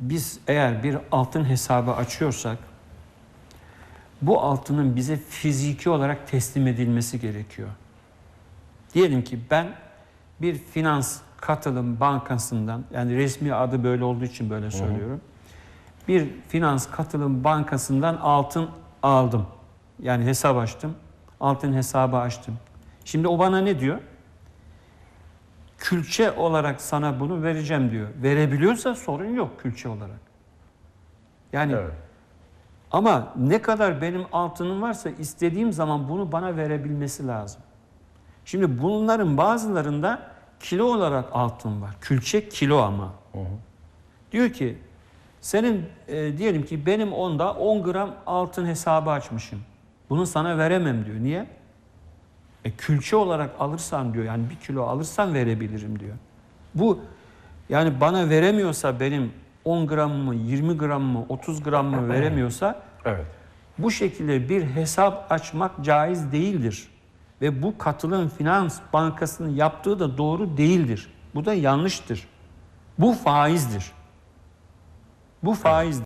biz eğer bir altın hesabı açıyorsak bu altının bize fiziki olarak teslim edilmesi gerekiyor. Diyelim ki ben bir finans katılım bankasından yani resmi adı böyle olduğu için böyle söylüyorum. Bir finans katılım bankasından altın aldım. Yani hesap açtım. Altın hesabı açtım. Şimdi o bana ne diyor? Külçe olarak sana bunu vereceğim diyor. Verebiliyorsa sorun yok külçe olarak. Yani Evet. ama ne kadar benim altınım varsa istediğim zaman bunu bana verebilmesi lazım. Şimdi bunların bazılarında kilo olarak altın var. Külçe kilo ama. Diyor ki senin e, diyelim ki benim onda 10 gram altın hesabı açmışım. Bunu sana veremem diyor. Niye? E, külçe olarak alırsan diyor yani bir kilo alırsan verebilirim diyor. Bu yani bana veremiyorsa benim 10 gram mı 20 gram mı 30 gram mı veremiyorsa Evet. bu şekilde bir hesap açmak caiz değildir. Ve bu katılım finans bankasının yaptığı da doğru değildir. Bu da yanlıştır. Bu faizdir. Bu faiz.